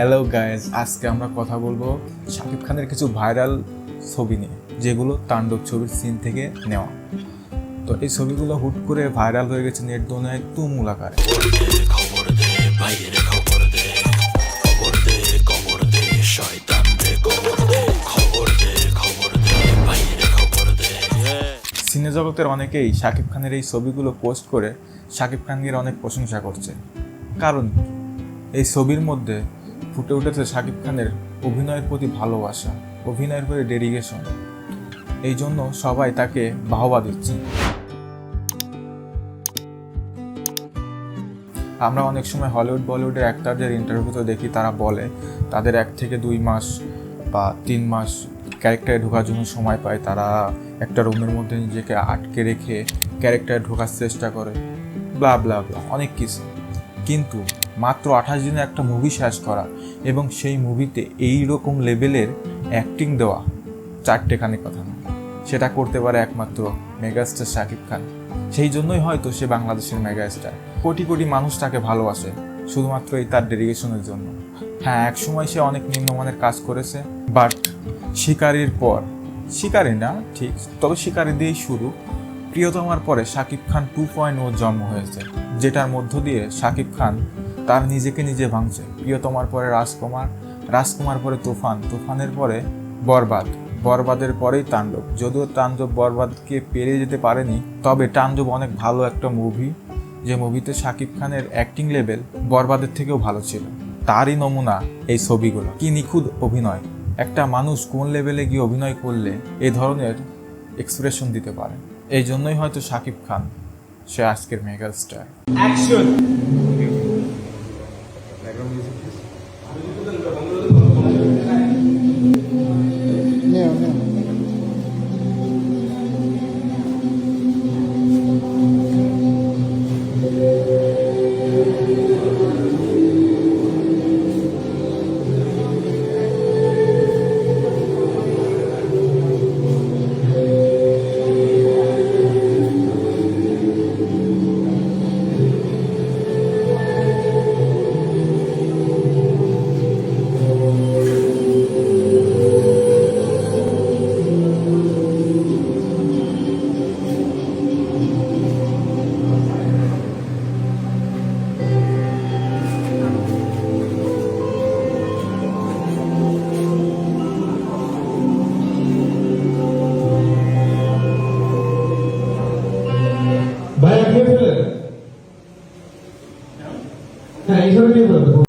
Hello guys আজকে আমরা কথা বলব শাকিব খানের কিছু ভাইরাল ছবি নিয়ে, যেগুলো তাণ্ডব ছবির সিন থেকে নেওয়া। তো এই ছবিগুলো হুট করে ভাইরাল হয়ে গেছে নেট দুনিয়ায় তুমুল আকারে সিনে জগতের অনেকেই শাকিব খানের এই ছবিগুলো পোস্ট করে শাকিব খানকে অনেক প্রশংসা করছে। কারণ এই ছবির মধ্যে ফুটে উঠেছে শাকিব খানের অভিনয়ের প্রতি ভালোবাসা, অভিনয়ের প্রতি ডেডিকেশন এই জন্য সবাই তাকে বাহবা দিচ্ছে। আমরা অনেক সময় হলিউড, বলিউডের অ্যাক্টারদের ইন্টারভিউতে দেখি, তারা বলে তাদের এক থেকে দুই মাস বা তিন মাস ক্যারেক্টারে ঢোকার জন্য সময় পায়। তারা একটা রুমের মধ্যে নিজেকে আটকে রেখে ক্যারেক্টারে ঢোকার চেষ্টা করে। ব্লা ব্লা ব্লা, অনেক কিছু। কিন্তু মাত্র আঠাশ দিনে একটা মুভি শেষ করা এবং সেই মুভিতে এই রকম লেভেলের অ্যাক্টিং দেওয়া চারটেখানি কথা। না সেটা করতে পারে একমাত্র মেগাস্টার শাকিব খান। সেই জন্যই হয়তো সে বাংলাদেশের মেগাস্টার কোটি কোটি মানুষ তাকে ভালোবাসে, শুধুমাত্র এই তার ডেডিকেশনের জন্য। হ্যাঁ এক সময় সে অনেক নিম্নমানের কাজ করেছে বাট শিকারির পর, শিকারি না, ঠিক, তবে শিকারি দিয়েই শুরু। প্রিয়তমার পরে শাকিব খান টু পয়েন্ট ওর জন্ম হয়েছে, যেটার মধ্য দিয়ে শাকিব খান তার নিজেকে নিজে ভাঙছে। প্রিয়তমার পরে রাজকুমার রাজকুমার পরে তুফান। তুফানের পরে বরবাদ। বরবাদের পরেই তাণ্ডব। যদিও তাণ্ডব বরবাদকে পেরিয়ে যেতে পারেনি, তবে তাণ্ডব অনেক ভালো একটা মুভি যে মুভিতে শাকিব খানের অ্যাক্টিং লেভেল বরবাদের থেকেও ভালো ছিল। তারই নমুনা এই ছবিগুলো। কি নিখুঁত অভিনয়। একটা মানুষ কোন লেভেলে গিয়ে অভিনয় করলে এ ধরনের এক্সপ্রেশন দিতে পারে? এই জন্যই হয়তো শাকিব খান সে আজকের মেগা স্টার হ্যাঁ এইভাবে নিয়ে ফেলেন